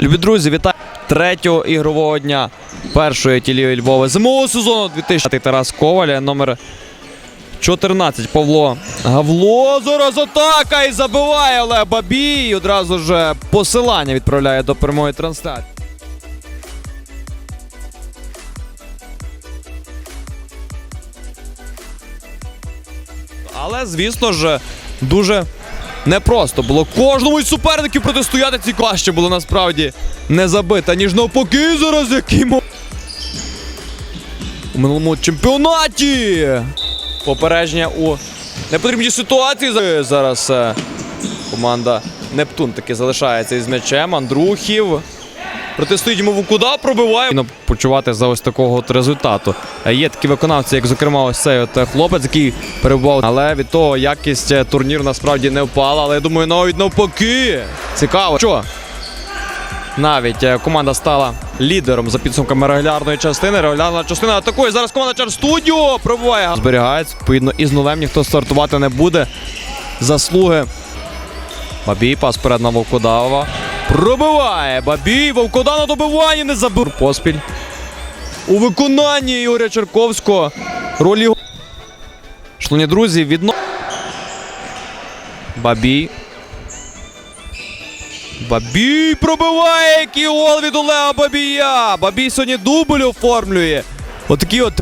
Любі друзі, вітаю третього ігрового дня першої тілії Львова зимового сезону 2000 Тарас Коваля, номер 14 Павло Гавло. Зараз атака і забиває Олег Бабій. Одразу ж посилання відправляє до прямої трансляції. Але, звісно ж, дуже непросто було кожному із суперників протистояти ці клаще було насправді не забита, ніж навпаки зараз яким. у минулому чемпіонаті. Попередження у непотрібній ситуації зараз е, команда Нептун таки залишається із м'ячем. Андрухів. Протистоїть йому Вукуда, пробиває. Почувати за ось такого от результату. Е, Є такі виконавці, як зокрема ось цей от е, хлопець, який перебував. Але від того якість е, турніру насправді не впала. Але я думаю, навіть навпаки. Цікаво. Що? Навіть команда стала лідером за підсумками регулярної частини. Регулярна частина атакує. Зараз команда Чар Студіо пробиває. Зберігається. Відповідно, із нулем ніхто стартувати не буде. Заслуги. Бабій пас перед на Вовкодава. Пробиває. Бабій. Вовкода на добиванні не забив. Поспіль. У виконанні Ігоря Черковського. Його. Шановні друзі, відно. Бабій. Бабій пробиває, гол від Олега Бабія. Бабій сьогодні дубль оформлює. Отакий от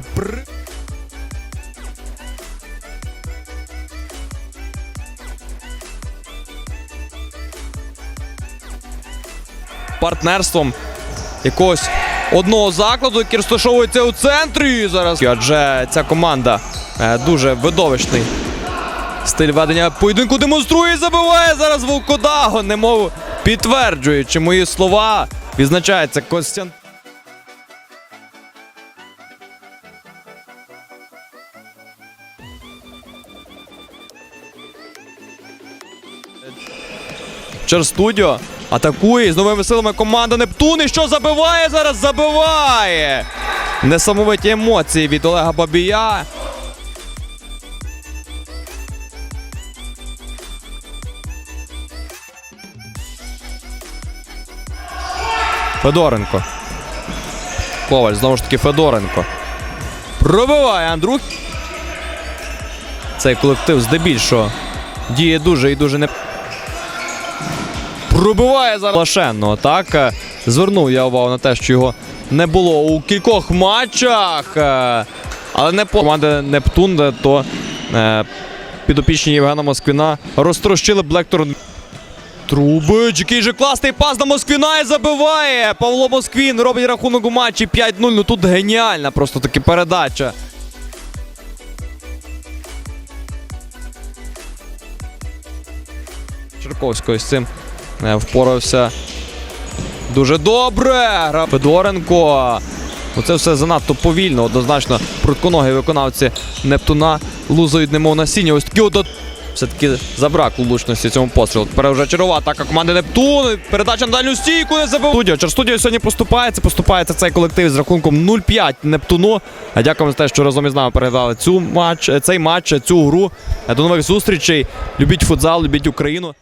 партнерством якогось одного закладу, який розташовується у центрі зараз. Адже ця команда е, дуже видовищний стиль ведення поєдинку демонструє і забиває зараз Волкодаго, немов підтверджуючи мої слова. Відзначається Костян. Черстудіо атакує з новими силами команда Нептун. І що забиває зараз? Забиває! Несамовиті емоції від Олега Бабія. Федоренко. Коваль, знову ж таки, Федоренко. Пробиває Андрух. Цей колектив здебільшого діє дуже і дуже не. Пробиває зараз Лашенного. Так е, звернув я увагу на те, що його не було у кількох матчах. е, Але не по команди Нептун, то е, підопічні Євгена Москвіна розтрощили Блекторн. Трубич, який же класний пас на Москвіна і забиває. Павло Москвін робить рахунок у матчі 5-0. Ну тут геніальна просто таки передача. Черковського з цим впорався дуже добре. Федоренко. Оце все занадто повільно, однозначно. Прутконогі виконавці Нептуна лузають немов насіння. Ось такі от. Все-таки забракло влучності цьому пострілу. Тепер вже чергова атака команди Нептун. Передача на дальню стійку не забив. Студіо. Черстудіо сьогодні поступається. Поступається цей колектив з рахунком 0-5 Нептуну. А дякуємо за те, що разом із нами переглядали цю матч, цей матч, цю гру. До нових зустрічей. Любіть футзал, любіть Україну.